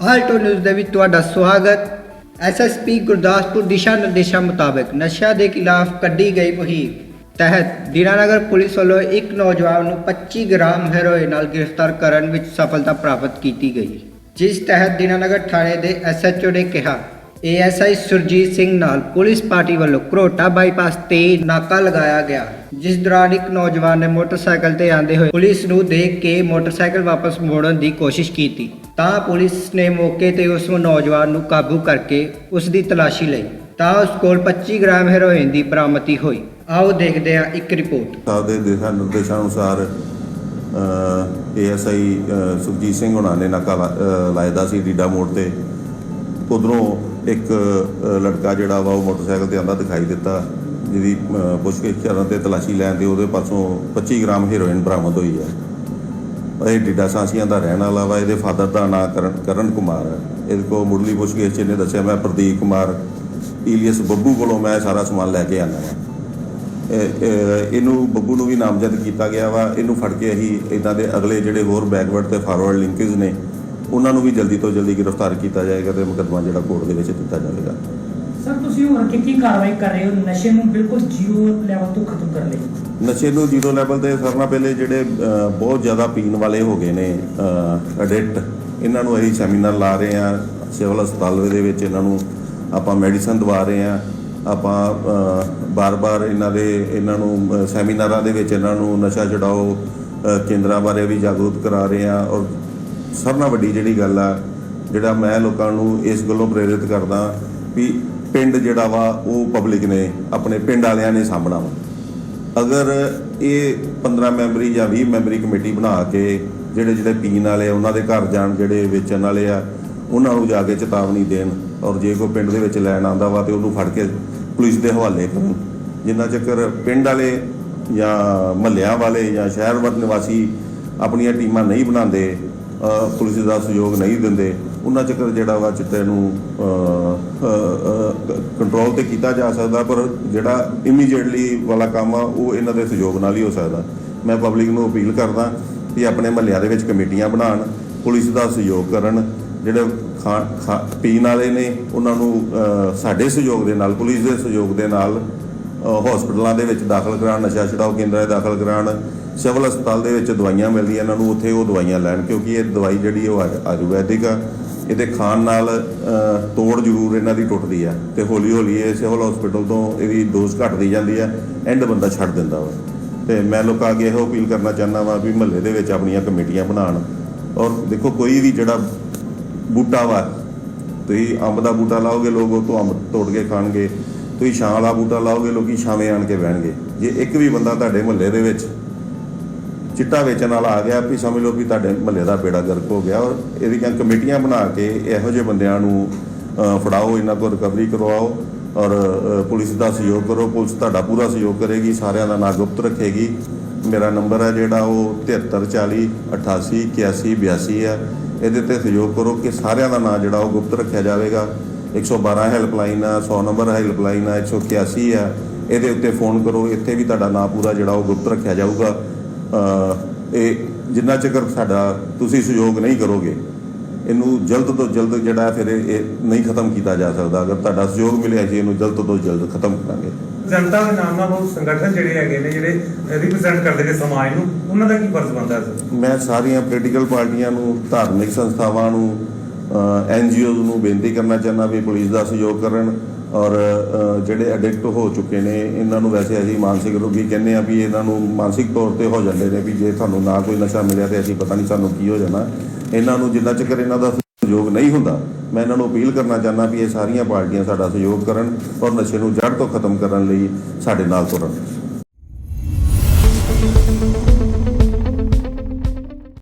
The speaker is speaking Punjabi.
ਆਲਟੋ ਨਿਊਜ਼ ਦੇ ਵਿੱਚ ਤੁਹਾਡਾ ਸਵਾਗਤ। ਐਸਐਸਪੀ ਗੁਰਦਾਸਪੁਰ ਦਿਸ਼ਾ ਨਿਰਦੇਸ਼ਾਂ ਮੁਤਾਬਕ ਨਸ਼ਾ ਦੇ ਖਿਲਾਫ ਕੱਢੀ ਗਈ ਮੁਹਿੰਮ। ਤਹਿਤ ਦੀਨਾਨਗਰ ਪੁਲਿਸ ਵੱਲੋਂ ਇੱਕ ਨੌਜਵਾਨ ਨੂੰ 25 ਗ੍ਰਾਮ ਹੈਰੋਇਨ ਨਾਲ ਗ੍ਰਿਫਤਾਰ ਕਰਨ ਵਿੱਚ ਸਫਲਤਾ ਪ੍ਰਾਪਤ ਕੀਤੀ ਗਈ। ਜਿਸ ਤਹਿਤ ਦੀਨਾਨਗਰ ਥਾਣੇ ਦੇ ਐਸਐਚਓ ਨੇ ਕਿਹਾ ਏਐਸਆਈ ਸੁਰਜੀਤ ਸਿੰਘ ਨਾਲ ਪੁਲਿਸ ਪਾਰਟੀ ਵੱਲੋਂ ਕਰੋਟਾ ਬਾਈਪਾਸ ਤੇ ਨਾਕਾ ਲਗਾਇਆ ਗਿਆ, ਜਿਸ ਦੌਰਾਨ ਇੱਕ ਨੌਜਵਾਨ ਨੇ ਮੋਟਰਸਾਈਕਲ ਤੇ ਆਂਦੇ ਹੋਏ ਪੁਲਿਸ ਨੂੰ ਦੇਖ ਕੇ ਮੋਟਰਸਾਈਕਲ ਵਾਪਸ ਮੋੜਨ ਦੀ ਕੋਸ਼ਿਸ਼ ਕੀਤੀ। ਤਾਂ ਪੁਲਿਸ ਨੇ ਮੌਕੇ ਤੇ ਉਸ ਨੌਜਵਾਨ ਨੂੰ ਕਾਬੂ ਕਰਕੇ ਉਸ ਦੀ ਤਲਾਸ਼ੀ ਲਈ, ਤਾਂ ਉਸ ਕੋਲ 25 ਗ੍ਰਾਮ ਹੈਰੋਇਨ ਦੀ ਬਰਾਮਦੀ ਹੋਈ। ਆਓ ਦੇਖਦੇ ਹਾਂ ਇੱਕ ਰਿਪੋਰਟ। ਸਾਹਿਬ ਦਿਸ਼ਾ ਨਿਰਦੇਸ਼ਾਂ ਅਨੁਸਾਰ ਏਐਸਆਈ ਸੁਖਜੀਤ ਸਿੰਘ ਹੁਣਾਂ ਨੇ ਨਾਕਾ ਲਾਇਦਾ ਸੀ ਡੀਡਾ ਮੋੜ ਤੇ। ਉਧਰੋਂ ਇੱਕ ਲੜਕਾ ਜਿਹੜਾ ਵਾ ਉਹ ਮੋਟਰਸਾਈਕਲ ਤੇ ਆਂਦਾ ਦਿਖਾਈ ਦਿੱਤਾ, ਜਿਹਦੀ ਪੁੱਛਗਿੱਛ ਕਰਨ ਤੇ ਤਲਾਸ਼ੀ ਲੈਣ ਤੇ ਉਹਦੇ ਪਾਸੋਂ 25 ਗ੍ਰਾਮ ਹੈਰੋਇਨ ਬਰਾਮਦ ਹੋਈ ਹੈ। ਇਹ ਡਿੱਡਾ ਸਾਂਸੀਆਂ ਦਾ ਰਹਿਣ ਵਾਲਾ ਵਾ, ਇਹਦੇ ਫਾਦਰ ਦਾ ਨਾਂ ਕਰਨ ਕਰਨ ਕੁਮਾਰ ਹੈ। ਇਹਦੇ ਕੋਲ ਮੁੱਢਲੀ ਪੁੱਛਗਿੱਛ 'ਚ ਇਹਨੇ ਦੱਸਿਆ, ਮੈਂ ਪ੍ਰਦੀਪ ਕੁਮਾਰ, ਈਲੀਅਸ ਬੱਬੂ ਕੋਲੋਂ ਮੈਂ ਸਾਰਾ ਸਮਾਨ ਲੈ ਕੇ ਆਉਂਦਾ ਹਾਂ ਇਹਨੂੰ ਬੱਬੂ ਨੂੰ ਵੀ ਨਾਮਜ਼ਦ ਕੀਤਾ ਗਿਆ ਵਾ, ਇਹਨੂੰ ਫੜ ਕੇ ਅਸੀਂ ਇਦਾਂ ਦੇ ਅਗਲੇ ਜਿਹੜੇ ਹੋਰ ਬੈਕਵਰਡ ਤੇ ਫਾਰਵਰਡ ਲਿੰਕੇਜ ਨੇ, ਉਹਨਾਂ ਨੂੰ ਵੀ ਜਲਦੀ ਤੋਂ ਜਲਦੀ ਗ੍ਰਿਫਤਾਰ ਕੀਤਾ ਜਾਏਗਾ ਤੇ ਮੁਕੱਦਮਾ ਜਿਹੜਾ ਕੋਰਟ ਦੇ ਵਿੱਚ ਦਿੱਤਾ ਜਾਵੇਗਾ। ਸਰ, ਤੁਸੀਂ ਹੋਰ ਕੀ ਕੀ ਕਾਰਵਾਈ ਕਰ ਰਹੇ ਹੋ? ਨਸ਼ੇ ਨੂੰ ਬਿਲਕੁਲ ਜ਼ੀਰੋ ਲੈਵਲ ਤੋਂ ਖਤਮ ਕਰਨ ਲਈ। ਨਸ਼ੇ ਨੂੰ ਜ਼ੀਰੋ ਲੈਵਲ ਤੇ ਕਰਨਾ ਪਹਿਲੇ ਜਿਹੜੇ ਬਹੁਤ ਜ਼ਿਆਦਾ ਪੀਣ ਵਾਲੇ ਹੋ ਗਏ ਨੇ ਅਡਿਕਟ ਇਹਨਾਂ ਨੂੰ ਅਸੀਂ ਸੈਮੀਨਾਰ ਲਾ ਰਹੇ ਹਾਂ, ਸਿਵਲ ਹਸਪਤਾਲ ਦੇ ਵਿੱਚ ਇਹਨਾਂ ਨੂੰ ਆਪਾਂ ਮੈਡੀਸਨ ਦਵਾ ਰਹੇ ਹਾਂ। ਆਪਾਂ ਬਾਰ-ਬਾਰ ਇਹਨਾਂ ਦੇ, ਇਹਨਾਂ ਨੂੰ ਸੈਮੀਨਾਰਾਂ ਦੇ ਵਿੱਚ ਇਹਨਾਂ ਨੂੰ ਨਸ਼ਾ ਛਡਾਓ ਕੇਂਦਰਾਂ ਬਾਰੇ ਵੀ ਜਾਗਰੂਕ ਕਰਾ ਰਹੇ ਹਾਂ। ਔਰ ਸਭ ਨਾਲ ਵੱਡੀ ਜਿਹੜੀ ਗੱਲ ਆ, ਜਿਹੜਾ ਮੈਂ ਲੋਕਾਂ ਨੂੰ ਇਸ ਗੱਲੋਂ ਪ੍ਰੇਰਿਤ ਕਰਦਾ ਵੀ ਪਿੰਡ ਜਿਹੜਾ ਵਾ, ਉਹ ਪਬਲਿਕ ਨੇ ਆਪਣੇ ਪਿੰਡ ਵਾਲਿਆਂ ਨੇ ਸਾਂਭਣਾ ਵਾ। ਅਗਰ ਇਹ 15 ਮੈਂਬਰੀ ਜਾਂ 20 ਮੈਂਬਰੀ ਕਮੇਟੀ ਬਣਾ ਕੇ ਜਿਹੜੇ ਜਿਹੜੇ ਪੀਣ ਵਾਲੇ ਉਹਨਾਂ ਦੇ ਘਰ ਜਾਣ, ਜਿਹੜੇ ਵੇਚਣ ਵਾਲੇ ਆ, ਉਹਨਾਂ ਨੂੰ ਜਾ ਕੇ ਚੇਤਾਵਨੀ ਦੇਣ ਔਰ ਜੇ ਕੋਈ ਪਿੰਡ ਦੇ ਵਿੱਚ ਲੈਣ ਆਉਂਦਾ ਵਾ ਤੇ ਉਹਨੂੰ ਫੜ ਕੇ ਪੁਲਿਸ ਦੇ ਹਵਾਲੇ ਕਰਨ। ਜਿੰਨਾ ਚੱਕਰ ਪਿੰਡ ਵਾਲੇ ਜਾਂ ਮਹੱਲਿਆਂ ਵਾਲੇ ਜਾਂ ਸ਼ਹਿਰ ਵਰ ਨਿਵਾਸੀ ਆਪਣੀਆਂ ਟੀਮਾਂ ਨਹੀਂ ਬਣਾਉਂਦੇ ਪੁਲਿਸ ਦਾ ਸਹਿਯੋਗ ਨਹੀਂ ਦਿੰਦੇ, ਉਹਨਾਂ ਚੱਕਰ ਜਿਹੜਾ ਵਾ ਚਿੱਟੇ ਨੂੰ ਕੰਟਰੋਲ ਤੇ ਕੀਤਾ ਜਾ ਸਕਦਾ, ਪਰ ਜਿਹੜਾ ਇਮੀਡੀਏਟਲੀ ਵਾਲਾ ਕੰਮ ਆ, ਉਹ ਇਹਨਾਂ ਦੇ ਸਹਿਯੋਗ ਨਾਲ ਹੀ ਹੋ ਸਕਦਾ। ਮੈਂ ਪਬਲਿਕ ਨੂੰ ਅਪੀਲ ਕਰਦਾ ਕਿ ਆਪਣੇ ਮਹੱਲਿਆਂ ਦੇ ਵਿੱਚ ਕਮੇਟੀਆਂ ਬਣਾਉਣ, ਪੁਲਿਸ ਦਾ ਸਹਿਯੋਗ ਕਰਨ, ਜਿਹੜੇ ਖਾ- ਖਾ- ਪੀਣ ਵਾਲੇ ਨੇ, ਉਹਨਾਂ ਨੂੰ ਸਾਡੇ ਸਹਿਯੋਗ ਦੇ ਨਾਲ, ਪੁਲਿਸ ਦੇ ਸਹਿਯੋਗ ਦੇ ਨਾਲ ਹਸਪੀਟਲਾਂ ਦੇ ਵਿੱਚ ਦਾਖਲ ਕਰਾਉਣ, ਨਸ਼ਾ ਛਡਾਓ ਕੇਂਦਰਾਂ 'ਚ ਦਾਖਲ ਕਰਾਉਣ, ਸਿਵਲ ਹਸਪਤਾਲ ਦੇ ਵਿੱਚ ਦਵਾਈਆਂ ਮਿਲਦੀਆਂ, ਇਹਨਾਂ ਨੂੰ ਉੱਥੇ ਉਹ ਦਵਾਈਆਂ ਲੈਣ, ਕਿਉਂਕਿ ਇਹ ਦਵਾਈ ਜਿਹੜੀ ਉਹ ਆਯੁਰਵੈਦਿਕ ਆ। ਇਹਦੇ ਖਾਣ ਨਾਲ ਤੋੜ ਜ਼ਰੂਰ ਇਹਨਾਂ ਦੀ ਟੁੱਟਦੀ ਆ ਤੇ ਹੌਲੀ ਹੌਲੀ ਇਹ ਸਿਵਲ ਹਸਪੀਟਲ ਤੋਂ ਇਹਦੀ ਡੋਜ਼ ਘਟਦੀ ਜਾਂਦੀ ਆ ਐਂਡ ਬੰਦਾ ਛੱਡ ਦਿੰਦਾ ਵਾ। ਤੇ ਮੈਂ ਲੋਕਾਂ ਅੱਗੇ ਇਹੋ ਅਪੀਲ ਕਰਨਾ ਚਾਹੁੰਦਾ ਵਾਂ ਵੀ ਮਹੱਲੇ ਦੇ ਵਿੱਚ ਆਪਣੀਆਂ ਕਮੇਟੀਆਂ ਬਣਾਉਣ। ਔਰ ਦੇਖੋ, ਕੋਈ ਵੀ ਜਿਹੜਾ ਬੂਟਾ ਵਾ, ਤੁਸੀਂ ਅੰਬ ਦਾ ਬੂਟਾ ਲਾਓਗੇ ਲੋਕ, ਉਹ ਤੋਂ ਅੰਬ ਤੋੜ ਕੇ ਖਾਣਗੇ। ਤੁਸੀਂ ਛਾਂ ਵਾਲਾ ਬੂਟਾ ਲਾਓਗੇ, ਲੋਕੀ ਛਾਵੇਂ ਆਣ ਕੇ ਬਹਿਣਗੇ। ਜੇ ਇੱਕ ਵੀ ਬੰਦਾ ਤੁਹਾਡੇ ਮਹੱਲੇ ਦੇ ਵਿੱਚ ਚਿੱਟਾ ਵੇਚਣ ਵਾਲਾ ਆ ਗਿਆ ਵੀ ਸਮਝ ਲਓ ਵੀ ਤੁਹਾਡੇ ਮਹੱਲੇ ਦਾ ਬੇੜਾ ਗਰਕ ਹੋ ਗਿਆ ਔਰ ਇਹਦੀਆਂ ਕਮੇਟੀਆਂ ਬਣਾ ਕੇ ਇਹੋ ਜਿਹੇ ਬੰਦਿਆਂ ਨੂੰ ਫੜਾਓ, ਇਹਨਾਂ ਕੋਲ ਰਿਕਵਰੀ ਕਰਵਾਓ ਔਰ ਪੁਲਿਸ ਦਾ ਸਹਿਯੋਗ ਕਰੋ, ਪੁਲਿਸ ਤੁਹਾਡਾ ਪੂਰਾ ਸਹਿਯੋਗ ਕਰੇਗੀ, ਸਾਰਿਆਂ ਦਾ ਨਾਂ ਗੁਪਤ ਰੱਖੇਗੀ। ਮੇਰਾ ਨੰਬਰ ਹੈ ਜਿਹੜਾ ਉਹ 7340 88 81 82 ਹੈ। ਇਹਦੇ ਤੇ ਸਹਿਯੋਗ ਕਰੋ ਕਿ ਸਾਰਿਆਂ ਦਾ ਨਾਂ ਜਿਹੜਾ ਉਹ ਗੁਪਤ ਰੱਖਿਆ ਜਾਵੇਗਾ। 112 ਹੈਲਪਲਾਈਨ ਆ 100 ਨੰਬਰ ਹੈਲਪਲਾਈਨ ਆ 181 ਆ ਇਹਦੇ ਉੱਤੇ ਫੋਨ ਕਰੋ, ਇੱਥੇ ਵੀ ਤੁਹਾਡਾ ਨਾਂ ਪੂਰਾ ਜਿਹੜਾ ਉਹ ਗੁਪਤ ਰੱਖਿਆ ਜਾਊਗਾ। ਇਹ ਜਿੰਨਾ ਚਿਰ ਸਾਡਾ ਤੁਸੀਂ ਸਹਿਯੋਗ ਨਹੀਂ ਕਰੋਗੇ ਇਹਨੂੰ ਜਲਦ ਤੋਂ ਜਲਦ ਜਿਹੜਾ ਫਿਰ ਇਹ ਨਹੀਂ ਖਤਮ ਕੀਤਾ ਜਾ ਸਕਦਾ। ਅਗਰ ਤੁਹਾਡਾ ਸਹਿਯੋਗ ਮਿਲਿਆ ਜੀ ਇਹਨੂੰ ਜਲਦ ਤੋਂ ਜਲਦ ਖਤਮ ਕਰਾਂਗੇ। ਜਨਤਾ ਦੇ ਨਾਮ ਨਾਲ ਉਹ ਸੰਗਠਨ ਜਿਹੜੇ ਹੈਗੇ ਨੇ ਜਿਹੜੇ ਰਿਪਰੈਜ਼ੈਂਟ ਕਰਦੇ ਨੇ ਸਮਾਜ ਨੂੰ ਉਹਨਾਂ ਦਾ ਕੀ ਫਰਜ਼ ਬਣਦਾ ਹੈ ਮੈਂ ਸਾਰੀਆਂ ਪੋਲੀਟੀਕਲ ਪਾਰਟੀਆਂ ਨੂੰ ਧਾਰਮਿਕ ਸੰਸਥਾਵਾਂ ਨੂੰ ਐਨਜੀਓਜ਼ ਨੂੰ ਬੇਨਤੀ ਕਰਨਾ ਚਾਹੁੰਦਾ ਵੀ ਪੁਲਿਸ ਦਾ ਸਹਿਯੋਗ ਕਰਨ ਔਰ ਜਿਹੜੇ ਐਡਿਕਟ ਹੋ ਚੁੱਕੇ ਨੇ, ਇਹਨਾਂ ਨੂੰ ਵੈਸੇ ਅਸੀਂ ਮਾਨਸਿਕ ਰੋਗੀ ਕਹਿੰਦੇ ਆ ਵੀ ਇਹਨਾਂ ਨੂੰ ਮਾਨਸਿਕ ਤੌਰ ਤੇ ਹੋ ਜਾਂਦੇ ਨੇ ਵੀ ਜੇ ਤੁਹਾਨੂੰ ਨਾ ਕੋਈ ਨਸ਼ਾ ਮਿਲਿਆ ਤੇ ਅਸੀਂ ਪਤਾ ਨਹੀਂ ਸਾਨੂੰ ਕੀ ਹੋ ਜਾਣਾ। ਇਹਨਾਂ ਨੂੰ ਜਿੰਨਾ ਚਿਰ ਇਹਨਾਂ ਦਾ ਸਹਿਯੋਗ ਨਹੀਂ ਹੁੰਦਾ, ਮੈਂ ਇਹਨਾਂ ਨੂੰ ਅਪੀਲ ਕਰਨਾ ਚਾਹੁੰਦਾ ਵੀ ਇਹ ਸਾਰੀਆਂ ਪਾਰਟੀਆਂ ਸਾਡਾ ਸਹਿਯੋਗ ਕਰਨ ਔਰ ਨਸ਼ੇ ਨੂੰ ਜੜ ਤੋਂ ਖਤਮ ਕਰਨ ਲਈ ਸਾਡੇ ਨਾਲ ਤੁਰਨ।